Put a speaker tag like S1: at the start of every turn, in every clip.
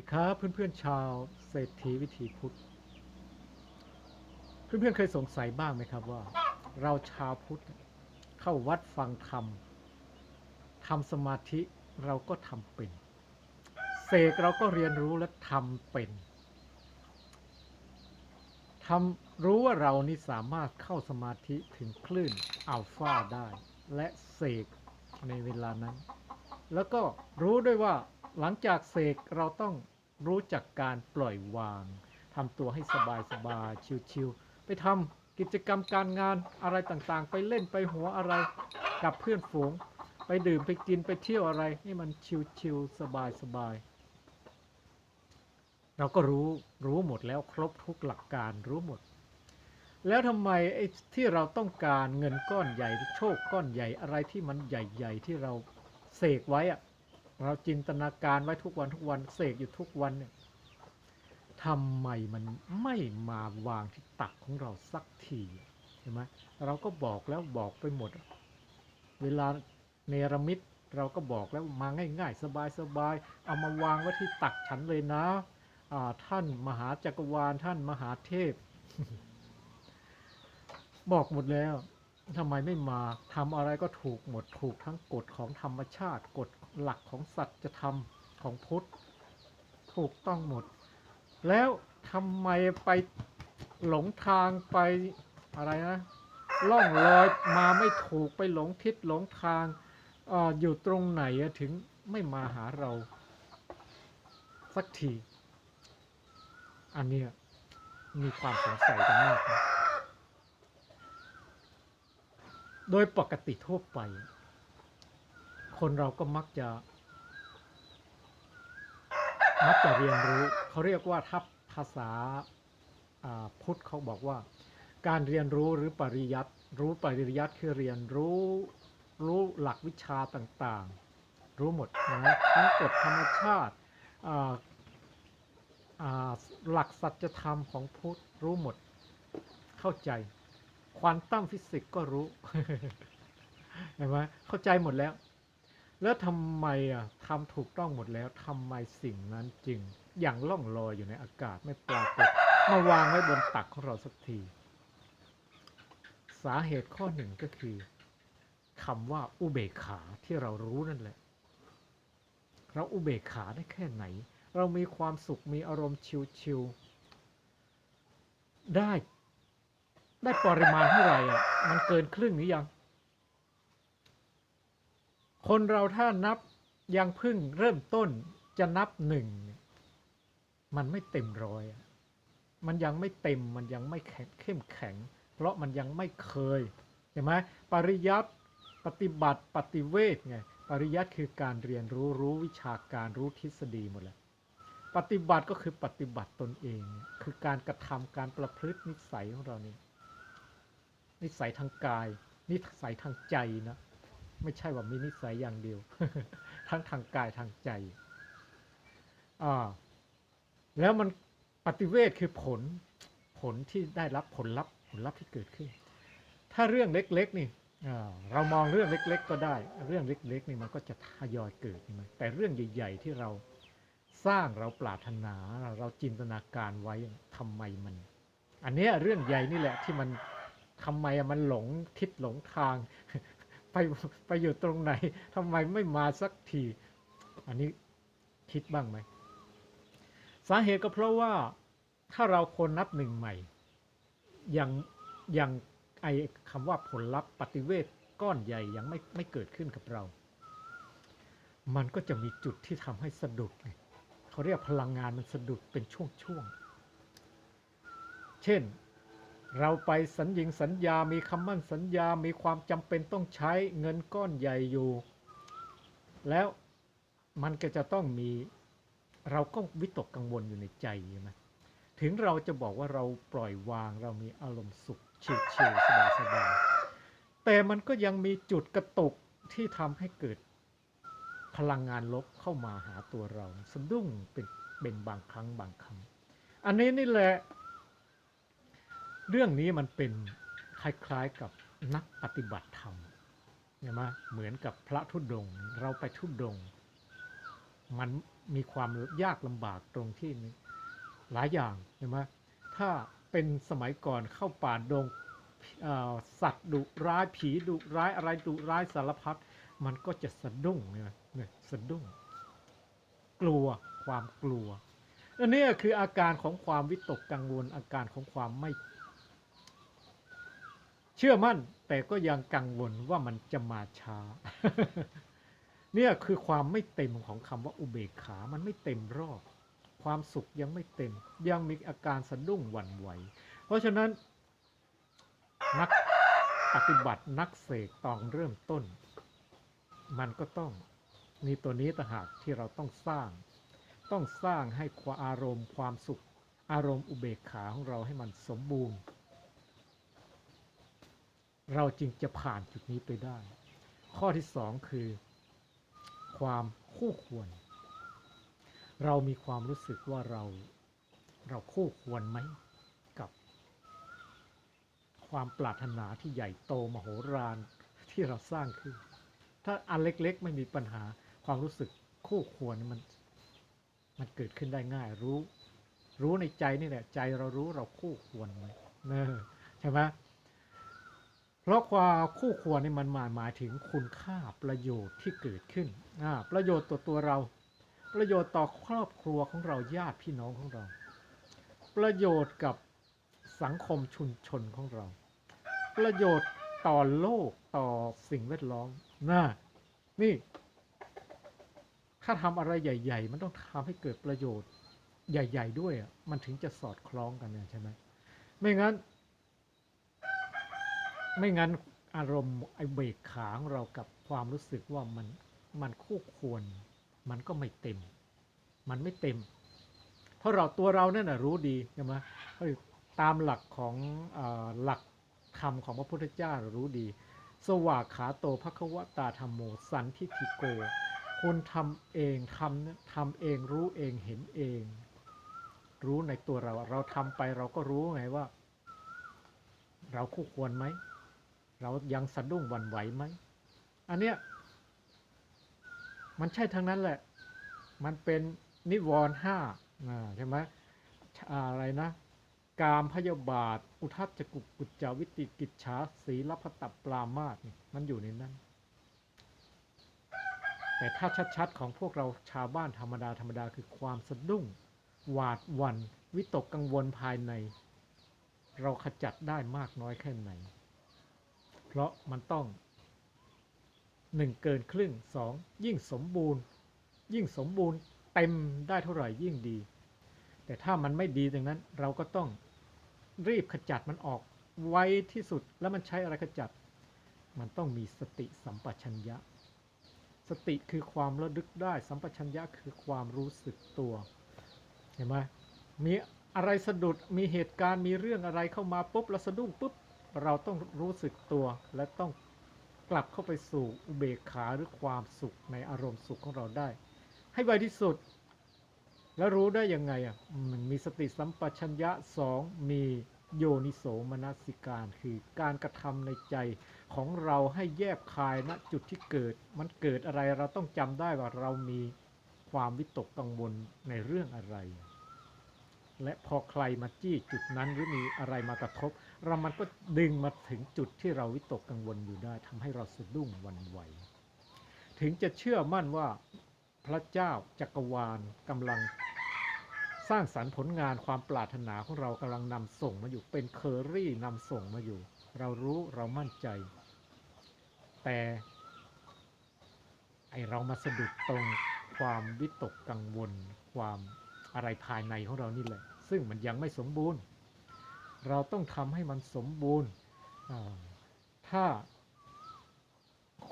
S1: ดีครับเพื่อนๆชาวเศรษฐีวิถีพุทธ เพื่อนๆเคยสงสัยบ้างไหมครับว่า เราชาวพุทธเข้าวัดฟังธรรมทำสมาธิเราก็ทำเป็น เสกเราก็เรียนรู้และทำเป็นทำรู้ว่าเรานี่สามารถเข้าสมาธิถึงคลื่นอัลฟาได้ และเสกในเวลานั้น แล้วก็รู้ด้วยว่า หลังจากเสกเราต้องรู้จักการปล่อยวางทำตัวให้สบายสบายชิวๆไปทำกิจกรรมการงานอะไรต่างๆ ไปเล่นไปหัวอะไรกับเพื่อนฝูง ไปดื่มไปกินไปเที่ยวอะไรนี่มันชิวๆสบายๆเราก็รู้รู้หมดแล้วครบทุกหลักการรู้หมดแล้วทำไมไอ้ที่เราต้องการเงินก้อนใหญ่โชคก้อนใหญ่อะไรที่มันใหญ่ ๆ ที่เราเสกไว้อะ เราจินตนาการไว้ทุกวันทุกวันเสกอยู่ทุกวันเนี่ยทำไมมันไม่มาวางที่ตักของเราสักทีเห็นไหมเราก็บอกแล้วบอกไปหมด เวลาเนรมิตเราก็บอกแล้วมาง่าย ๆ สบายๆเอามาวางไว้ที่ตักฉันเลยนะท่านมหาจักรวาลท่านมหาเทพ บอกหมดแล้ว ทำไมไม่มาทำอะไรก็ถูกหมดถูกทั้งกฎของธรรมชาติ กฎหลักของสัจธรรมของพุทธถูกต้องหมด แล้วทำไมไปหลงทางไปอะไรนะล่องลอยมาไม่ถูกไปหลงทิศหลงทางออยู่ตรงไหนถึงไม่มาหาเราสักที อันเนี้ยมีความสงสัยกันมากนะ โดยปกติทั่วไป คนเราก็มักจะ มักจะเรียนรู้ เขาเรียกว่าถ้าภาษาพุทธเขาบอกว่า การเรียนรู้หรือปริยัติรู้ปริยัติคือเรียนรู้รู้หลักวิชาต่างๆ รู้หมดนะทั้งกฎธรรมชาติหลักสัจธรรมของพุทธรู้หมดเข้าใจ ควอนตัมฟิสิกส์ก็รู้เห็นไหมเข้าใจหมดแล้ว แล้วทำไมอะทำถูกต้องหมดแล้วทำไมสิ่งนั้นจึงอยังล่องลอยอยู่ในอากาศไม่ปรากฏมาวางไว้บนตักของเราสักที สาเหตุข้อหนึ่งก็คือคำว่าอุเบกขาที่เรารู้นั่นแหละ เราอุเบกขาได้แค่ไหน เรามีความสุขมีอารมณ์ชิวๆได้ ได้ปริมาณเท่าไหร่อะ มันเกินครึ่งหรือยัง คนเราถ้านับยังพึ่งเริ่มต้นจะนับหนึ่งมันไม่เต็มร้อยมันยังไม่เต็มมันยังไม่แข็งเข้มแข็ง เพราะมันยังไม่เคยเห็นไหมปริยัติปฏิบัติปฏิเวทไงปริยัติคือการเรียนรู้รู้วิชาการรู้ทฤษฎีหมดแล้วปฏิบัติก็คือปฏิบัติตนเอง คือการกระทำการประพฤตินิสัยของเรานี่ นิสัยทางกาย นิสัยทางใจนะ ไม่ใช่ว่ามีนิสัยอย่างเดียว ทั้งทางกายทางใจอ่าแล้วมันปฏิเวทคือผลผลที่ได้รับผลลัพธ์ผลลัพธ์ที่เกิดขึ้น ถ้าเรื่องเล็ก ๆ นี่อ่าเรามองเรื่องเล็ก ๆ ก็ได้ เรื่องเล็ก ๆ นี่มันก็จะทยอยเกิดใช่ไหมแต่เรื่องใหญ่ ๆ ที่เราสร้างเราปรารถนาเราจินตนาการไว้ทำไมมัน อันนี้เรื่องใหญ่นี่แหละที่มัน ทำไมมันหลงทิศหลงทาง ไปไปอยู่ตรงไหนทำไมไม่มาสักที อันนี้คิดบ้างไหม สาเหตุก็เพราะว่าถ้าเราคนนับหนึ่งใหม่ ยังยังไอคำว่าผลลัพธ์ปฏิเวทก้อนใหญ่ยังไม่ไม่เกิดขึ้นกับเรา มันก็จะมีจุดที่ทำให้สะดุดเขาเรียกพลังงานมันสะดุดเป็นช่วงๆ เช่น เราไปสัญญิงสัญญามีคำมั่นสัญญามีความจำเป็นต้องใช้เงินก้อนใหญ่อยู่ แล้วมันก็จะต้องมีเราก็วิตกกังวลอยู่ในใจใช่ไหมถึงเราจะบอกว่าเราปล่อยวางเรามีอารมณ์สุขชิลๆสบายๆแต่มันก็ยังมีจุดกระตุกที่ทำให้เกิดพลังงานลบเข้ามาหาตัวเราสะดุ้งเป็นเป็นบางครั้งบางครั้ง อันนี้นี่แหละ เรื่องนี้มันเป็นคล้ายๆกับนักปฏิบัติธรรมใช่ไหมเหมือนกับพระธุดงเราไปธุดง มันมีความยากลำบากตรงที่นี้หลายอย่างเห็นไหมถ้าเป็นสมัยก่อนเข้าป่าดงสัตว์ดุร้ายผีดุร้ายอะไรดุร้ายสารพัดมันก็จะสะดุ้งเนี่ยเนี่ยสะดุ้ง กลัวความกลัวอันนี้คืออาการของความวิตกกังวลอาการของความไม่ เชื่อมั่นแต่ก็ยังกังวลว่ามันจะมาช้า เนี่ยคือความไม่เต็มของคำว่าอุเบกขา มันไม่เต็มรอบ ความสุขยังไม่เต็ม ยังมีอาการสะดุ้งหวั่นไหว เพราะฉะนั้น นักปฏิบัตินักเสกตอนเริ่มต้น มันก็ต้องมีตัวนี้ต่างหากที่เราต้องสร้าง ต้องสร้างให้ความอารมณ์ความสุข อารมณ์อุเบกขาของเราให้มันสมบูรณ์ เราจึงจะผ่านจุดนี้ไปได้ ข้อที่สองคือ ความคู่ควร เรามีความรู้สึกว่าเราเราคู่ควรไหมกับ ความปรารถนาที่ใหญ่โตมโหฬารที่เราสร้างขึ้น ถ้าอันเล็กๆ ไม่มีปัญหาความรู้สึกคู่ควรมันมันเกิดขึ้นได้ง่ายรู้ รู้ในใจนี่แหละใจเรารู้เราคู่ควรไหมเนอใช่ไหม เพราะความคู่ควรนี่มันหมายหมายถึงคุณค่าประโยชน์ที่เกิดขึ้น ประโยชน์ต่อตัวเรา ประโยชน์ต่อครอบครัวของเราญาติพี่น้องของเรา ประโยชน์กับสังคมชุมชนของเรา ประโยชน์ต่อโลกต่อสิ่งแวดล้อมนะนี่ ถ้าทำอะไรใหญ่ ๆ มันต้องทำให้เกิดประโยชน์ใหญ่ ๆ ด้วยอะมันถึงจะสอดคล้องกันเนี่ยใช่ไหมไม่งั้น ไม่งั้นอารมณ์ไอเบรกขาของเรากับความรู้สึกว่ามันมันคู่ควร มันก็ไม่เต็ม มันไม่เต็ม เพราะเราตัวเราเนี่ยนะรู้ดีใช่ไหมเฮ้ยตามหลักของอหลักธรรมของพระพุทธเจ้ารู้ดี สวากขาโตภควตาธรรมโมสันทิฏฐิโกคุณทำเองทำทำเองรู้เองเห็นเอง รู้ในตัวเรา เราทำไปเราก็รู้ไงว่า เราคู่ควรไหม เรายังสะดุ้งหวั่นไหวไหม อันเนี้ยมันใช่ทั้งนั้นแหละ มันเป็นนิวรณ์ห้าใช่ไหมอะไรนะ กามพยาบาท อุทัจจกุกุจจาวิติกิจฉาสีลพตับปรามาสมันอยู่ในนั้น แต่ถ้าชัดๆของพวกเราชาวบ้านธรรมดาธรรมดาคือความสะดุ้ง หวาดวันวิตกกังวลภายใน เราขจัดได้มากน้อยแค่ไหน เพราะมันต้องหนึ่งเกินครึ่งสองยิ่งสมบูรณ์ ยิ่งสมบูรณ์เต็มได้เท่าไหร่ยิ่งดี แต่ถ้ามันไม่ดีดังนั้นเราก็ต้องรีบขจัดมันออกไวที่สุดแล้วมันใช้อะไรขจัด มันต้องมีสติสัมปชัญญะ สติคือความระลึกได้สัมปชัญญะคือความรู้สึกตัว เห็นไหมมีอะไรสะดุดมีเหตุการณ์มีเรื่องอะไรเข้ามาปุ๊บเราสะดุ้งปุ๊บ เราต้องรู้สึกตัวและต้องกลับเข้าไปสู่อุเบกขาหรือความสุขในอารมณ์สุขของเราได้ ให้ไวที่สุด แล้วรู้ได้ยังไงอะมันมีสติสัมปชัญญะสองมีโยนิโสมนสิการ คือการกระทำในใจของเราให้แยบคายณจุดที่เกิด มันเกิดอะไรเราต้องจำได้ว่าเรามีความวิตกกังวลในเรื่องอะไร และพอใครมาจี้จุดนั้นหรือมีอะไรมากระทบ เรามันก็ดึงมาถึงจุดที่เราวิตกกังวลอยู่ได้ทำให้เราสะดุ้งวันไหว ถึงจะเชื่อมั่นว่าพระเจ้าจักรวาลกำลังสร้างสรรค์ผลงานความปรารถนาของเรากำลังนำส่งมาอยู่เป็นเคอรี่นำส่งมาอยู่ เรารู้เรามั่นใจ แต่ไอเรามาสะดุดตรงความวิตกกังวล ความอะไรภายในของเรานี่แหละ ซึ่งมันยังไม่สมบูรณ์ เราต้องทำให้มันสมบูรณ์ ถ้า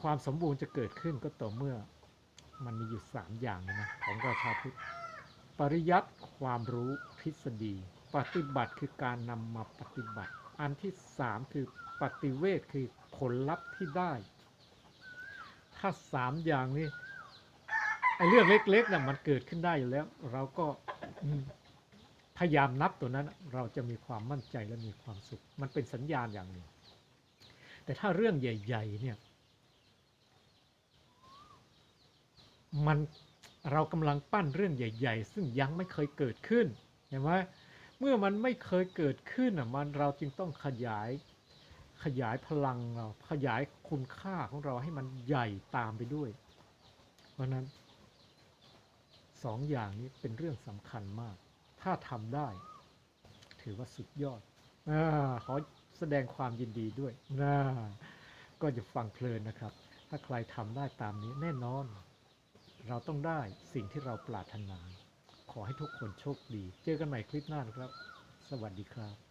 S1: ความสมบูรณ์จะเกิดขึ้นก็ต่อเมื่อมันมีอยู่สามอย่างนะของราชาพุทธปริยัติความรู้ทฤษฎี ปฏิบัติคือการนำมาปฏิบัติ อันที่สามคือปฏิเวทคือผลลัพธ์ที่ได้ ถ้าสามอย่างนี้ไอ้เรื่องเล็กๆนะ่ะมันเกิดขึ้นได้อยู่แล้ว เราก็ พยายามนับตัวนั้นเราจะมีความมั่นใจและมีความสุข มันเป็นสัญญาณอย่างหนึ่ง แต่ถ้าเรื่องใหญ่ ๆ เนี่ยมันเรากำลังปั้นเรื่องใหญ่ ๆ ซึ่งยังไม่เคยเกิดขึ้นเห็นไหมเมื่อมันไม่เคยเกิดขึ้นอะมันเราจึงต้องขยายขยายพลังเราขยายคุณค่าของเราให้มันใหญ่ตามไปด้วย เพราะฉะนั้นสองอย่างนี้เป็นเรื่องสำคัญมาก ถ้าทำได้ ถือว่าสุดยอดอขอแสดงความยินดีด้วยนะก็จะฟังเพลินนะครับ ถ้าใครทำได้ตามนี้แน่นอน เราต้องได้สิ่งที่เราปรารถนา ขอให้ทุกคนโชคดี เจอกันใหม่คลิปหน้านะครับ สวัสดีครับ